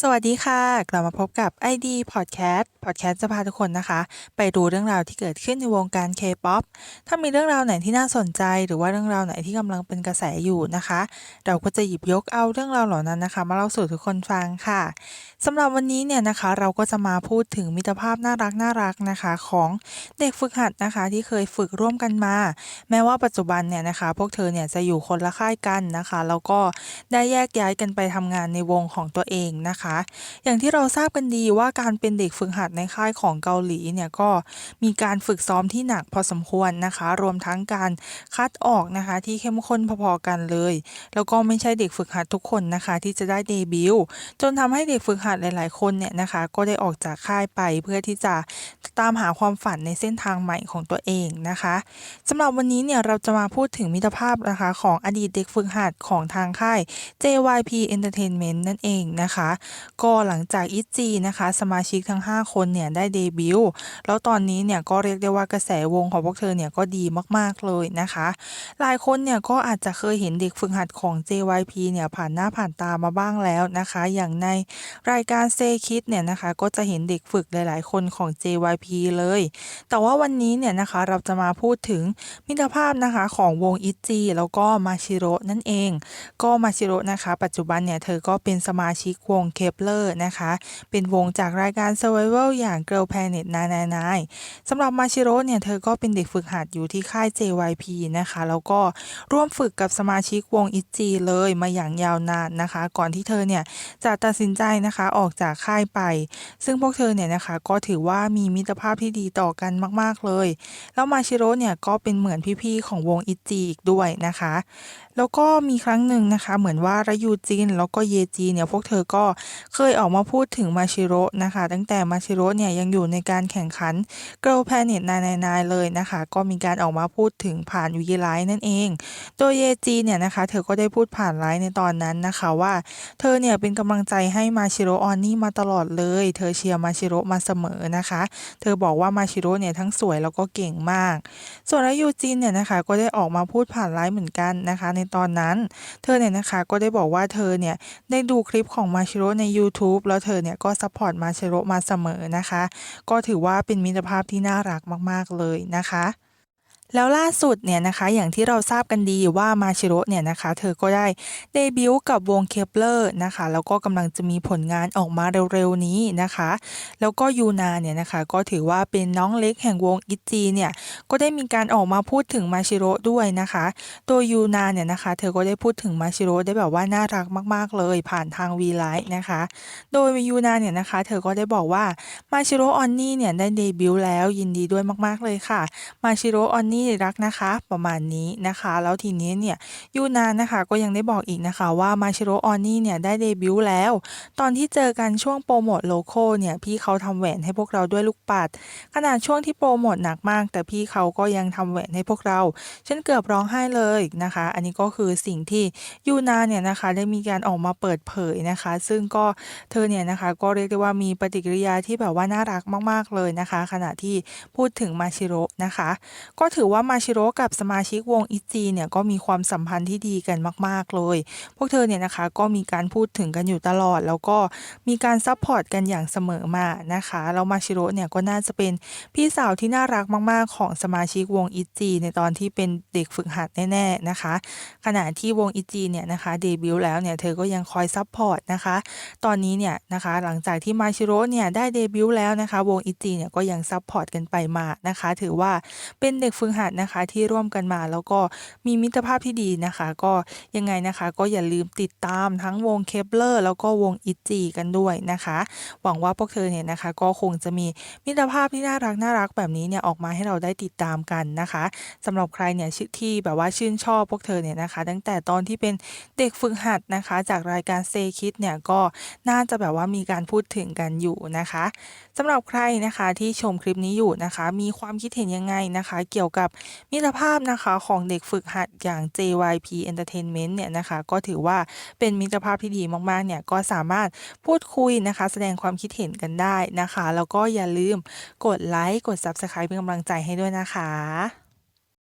สวัสดีค่ะ กลับมาพบกับ ID Podcast Podcast จะพาทุกคนนะคะ ไปดูเรื่องราวที่เกิดขึ้นในวงการ K-POP ถ้ามีเรื่องราวไหนที่น่าสนใจ หรือว่าเรื่องราวไหนที่กำลังเป็นกระแสอยู่นะคะ เราก็จะหยิบยกเอาเรื่องราวเหล่านั้นนะคะ มาเล่าสู่ทุกคนฟังค่ะสำหรับวันนี้เนี่ยนะคะ เราก็จะมาพูดถึงมิตรภาพน่ารักน่ารักนะคะ ของเด็กฝึกหัดนะคะ ที่เคยฝึกร่วมกันมา แม้ว่าปัจจุบันเนี่ยนะคะ พวกเธอเนี่ยจะอยู่คนละค่ายกันนะคะแล้วก็ได้แยกย้ายกันไปทำงานในวงของตัวเองนะคะอย่างที่เราทราบกันดีว่าการเป็นเด็กฝึกหัดในค่ายของเกาหลีเนี่ยก็มีการฝึกซ้อมที่หนักพอสมควรนะคะ รวมทั้งการคัดออกนะคะที่เข้มข้นพอๆกันเลย แล้วก็ไม่ใช่เด็กฝึกหัดทุกคนนะคะที่จะได้เดบิวต์จนทำให้เด็กฝึกหัดหลาย ๆ คนเนี่ยนะคะ ก็ได้ออกจากค่ายไปเพื่อที่จะตามหาความฝันในเส้นทางใหม่ของตัวเองนะคะสำหรับวันนี้เนี่ยเราจะมาพูดถึงมิตรภาพนะคะของอดีตเด็กฝึกหัดของทางค่าย JYP Entertainment นั่นเองนะคะก็หลังจากอิจีนะคะสมาชิกทั้ง 5 คนเนี่ยได้เดบิวต์แล้วตอนนี้เนี่ยก็เรียกได้ว่ากระแสวงของพวกเธอเนี่ยก็ดีมากๆเลยนะคะ หลายคนเนี่ยก็อาจจะเคยเห็นเด็กฝึกหัดของ JYP เนี่ยผ่านหน้าผ่านตามาบ้างแล้วนะคะ อย่างในรายการเซคิดเนี่ยนะคะก็จะเห็นเด็กฝึกหลาย ๆ คนของ JYP เลย แต่ว่าวันนี้เนี่ยนะคะเราจะมาพูดถึงมิตรภาพนะคะของวงอิจีแล้วก็มาชิโร่นั่นเอง ก็มาชิโร่นะคะ ปัจจุบันเนี่ยเธอก็เป็นสมาชิกวงเคปเลอร์นะคะ เป็นวงจากรายการ Survival อย่าง Girl Planet 999สำหรับมาชิโร่เนี่ย เธอก็เป็นเด็กฝึกหัดอยู่ที่ค่าย JYP นะคะ แล้วก็ร่วมฝึกกับสมาชิกวงอิจีเลยมาอย่างยาวนานนะคะ ก่อนที่เธอเนี่ย จะตัดสินใจนะคะออกจากค่ายไป ซึ่งพวกเธอเนี่ยนะคะก็ถือว่ามีมิตรภาพที่ดีต่อกันมาก ๆเลย แล้วมาชิโร่เนี่ยก็เป็นเหมือนพี่ๆของวงอิจีอีกด้วยนะคะ แล้วก็มีครั้งหนึ่งนะคะ เหมือนว่ารายูจินแล้วก็เยจีเนี่ยพวกเธอก็เคยออกมาพูดถึงมาชิโร่นะคะ ตั้งแต่มาชิโร่เนี่ยยังอยู่ในการแข่งขัน Girl Planet 999เลยนะคะ ก็มีการออกมาพูดถึงผ่านวีไลน์นั่นเอง โดยเยจีเนี่ยนะคะ เธอก็ได้พูดผ่านไลน์ในตอนนั้นนะคะว่า เธอเนี่ยเป็นกำลังใจให้มาชิโร่ออนนี่มาตลอดเลย เธอเชียร์มาชิโร่มาเสมอนะคะ เธอบอกว่ามาชิโร่เนี่ยทั้งสวยแล้วก็เก่งมาก ส่วนรายูจินเนี่ยนะคะก็ได้ออกมาพูดผ่านไลน์เหมือนกันนะคะ ในตอนนั้น เธอเนี่ยนะคะก็ได้บอกว่าเธอเนี่ยได้ดูคลิปของมาชิโร่ใน YouTube แล้วเธอเนี่ยก็ซัพพอร์ตมาเชิโรมาเสมอนะคะ ก็ถือว่าเป็นมิตรภาพที่น่ารักมาก ๆ เลยนะคะ แล้วล่าสุดเนี่ยนะคะอย่างที่เราทราบกันดีว่ามาชิโร่เนี่ยนะคะเธอก็ได้เดบิวต์กับวงเคปเลอร์นะคะแล้วก็กำลังจะมีผลงานออกมาเร็วๆนี้นะคะ แล้วก็ยูนาเนี่ยนะคะก็ถือว่าเป็นน้องเล็กแห่งวงอิจีเนี่ยก็ได้มีการออกมาพูดถึงมาชิโร่ด้วยนะคะโดยยูนาเนี่ยนะคะเธอก็ได้พูดถึงมาชิโร่ได้แบบว่าน่ารักมากๆเลยผ่านทางวีไลท์นะคะ โดยยูนาเนี่ยนะคะเธอก็ได้บอกว่ามาชิโร่ออนนี่เนี่ยได้เดบิวต์แล้วยินดีด้วยมากๆเลยค่ะมาชิโร่ออนนี่รักนะคะ ประมาณนี้นะคะ แล้วทีนี้เนี่ยยูนานะคะก็ยังได้บอกอีกนะคะว่ามาชิโรออนนี่เนี่ยได้เดบิวต์แล้ว ตอนที่เจอกันช่วงโปรโมทโลโก้เนี่ยพี่เขาทำแหวนให้พวกเราด้วยลูกปัด ขนาดช่วงที่โปรโมทหนักมาก แต่พี่เขาก็ยังทำแหวนให้พวกเราฉันเกือบร้องไห้เลยนะคะ อันนี้ก็คือสิ่งที่ยูนาเนี่ยนะคะได้มีการออกมาเปิดเผยนะคะ ซึ่งก็เธอเนี่ยนะคะก็เรียกได้ว่ามีปฏิกิริยาที่แบบว่าน่ารักมาก ๆเลยนะคะ ขณะที่พูดถึงมาชิโรนะคะ ก็ถือือว่ามาชิโร่กับสมาชิกวงอิจีเนี่ยก็มีความสัมพันธ์ที่ดีกันมาก ๆ เลย พวกเธอเนี่ยนะคะก็มีการพูดถึงกันอยู่ตลอด แล้วก็มีการซัพพอร์ตกันอย่างเสมอมานะคะแล้วมาชิโร่เนี่ยก็น่าจะเป็นพี่สาวที่น่ารักมาก ๆ ของสมาชิกวงอิจีในตอนที่เป็นเด็กฝึกหัดแน่ ๆ นะคะ ขณะที่วงอิจีเนี่ยนะคะเดบิวต์แล้วเนี่ยเธอก็ยังคอยซัพพอร์ตนะคะ ตอนนี้เนี่ยนะคะหลังจากที่มาชิโร่เนี่ยได้เดบิวต์แล้วนะคะ วงอิจีเนี่ยก็ยังซัพพอร์ตกันไปมานะคะ ถือว่าเป็นเด็กฝึกหัดนะคะที่ร่วมกันมา แล้วก็มีมิตรภาพที่ดีนะคะ ก็ยังไงนะคะ ก็อย่าลืมติดตามทั้งวงเคปเลอร์แล้วก็วงอิจีกันด้วยนะคะ หวังว่าพวกเธอเนี่ยนะคะ ก็คงจะมีมิตรภาพที่น่ารักน่ารักแบบนี้เนี่ยออกมาให้เราได้ติดตามกันนะคะสำหรับใครเนี่ยที่แบบว่าชื่นชอบพวกเธอเนี่ยนะคะ ตั้งแต่ตอนที่เป็นเด็กฝึกหัดนะคะ จากรายการเซคิดเนี่ยก็น่าจะแบบว่ามีการพูดถึงกันอยู่นะคะสำหรับใครนะคะที่ชมคลิปนี้อยู่นะคะ มีความคิดเห็นยังไงนะคะ เกี่ยวกักับมิตรภาพนะคะของเด็กฝึกหัดอย่าง JYP Entertainment เนี่ยนะคะก็ถือว่าเป็นมิตรภาพที่ดีมากๆเนี่ยก็สามารถพูดคุยนะคะ แสดงความคิดเห็นกันได้นะคะ แล้วก็อย่าลืมกดไลค์กด Subscribe เป็นกำลังใจให้ด้วยนะคะ